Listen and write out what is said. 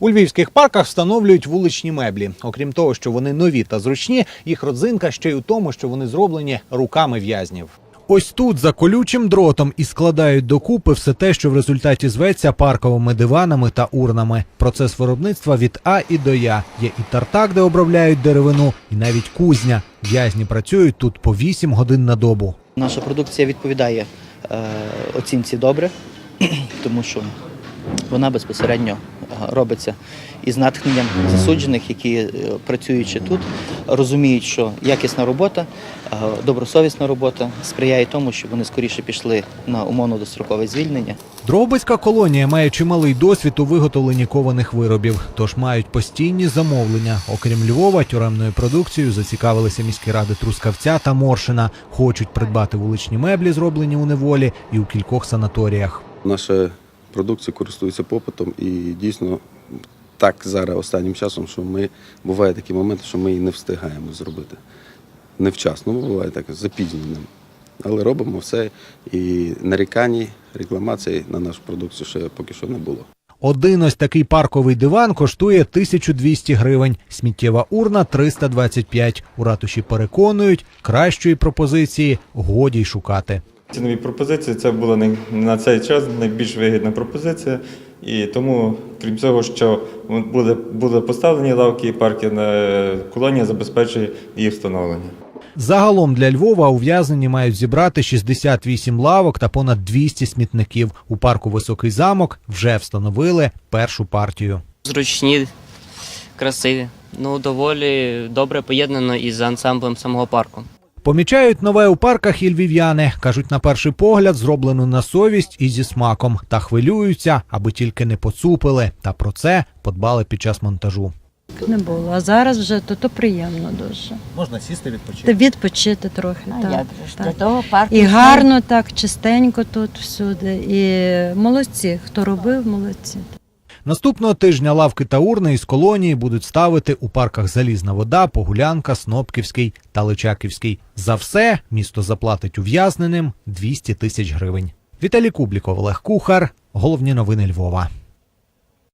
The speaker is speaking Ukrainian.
У львівських парках встановлюють вуличні меблі. Окрім того, що вони нові та зручні, їх родзинка ще й у тому, що вони зроблені руками в'язнів. Ось тут за колючим дротом і складають докупи все те, що в результаті зветься парковими диванами та урнами. Процес виробництва від А і до Я. Є і тартак, де обробляють деревину, і навіть кузня. В'язні працюють тут по 8 годин на добу. Наша продукція відповідає е, оцінці добре, тому що вона безпосередньо е, робиться із натхненням засуджених, які е, працюючи тут, розуміють, що якісна робота, е, добросовісна робота сприяє тому, щоб вони скоріше пішли на умовно дострокове звільнення. Дрогобицька колонія має чималий досвід у виготовленні кованих виробів, тож мають постійні замовлення. Окрім Львова, тюремною продукцією зацікавилися міські ради Трускавця та Моршина. Хочуть придбати вуличні меблі, зроблені у неволі, і у кількох санаторіях. Наша продукція користується попитом і дійсно так зараз останнім часом, що ми буває такі моменти, що ми її не встигаємо зробити. Невчасно, буває так, з запізненням. Але робимо все і нарікань, рекламацій на нашу продукцію ще поки що не було. Один ось такий парковий диван коштує 1200 гривень, сміттєва урна 325. У ратуші переконують, кращої пропозиції годі й шукати. Ці нові пропозиції це була най- на цей час найбільш вигідна пропозиція. І тому, крім цього, що буде, буде поставлені лавки і парки на колонія забезпечує їх встановлення. Загалом для Львова ув'язнені мають зібрати 68 лавок та понад 200 смітників. У парку Високий замок вже встановили першу партію. зручні, красиві. Ну, доволі добре поєднано із ансамблем самого парку. Помічають нове у парках і львів'яни. кажуть, на перший погляд зроблено на совість і зі смаком. Та хвилюються, аби тільки не поцупили. Та про це подбали під час монтажу. не було. А зараз вже то, то приємно дуже. Можна сісти відпочити. Та відпочити трохи. А так, як же так. для того парк І гарно так, чистенько тут всюди. І молодці, хто робив, молодці. Наступного тижня лавки та урни із колонії будуть ставити у парках Залізна вода, Погулянка, Снопківський та Личаківський. За все місто заплатить ув'язненим 200 тисяч гривень. Віталій Кубліков, Олег Кухар. Головні новини Львова.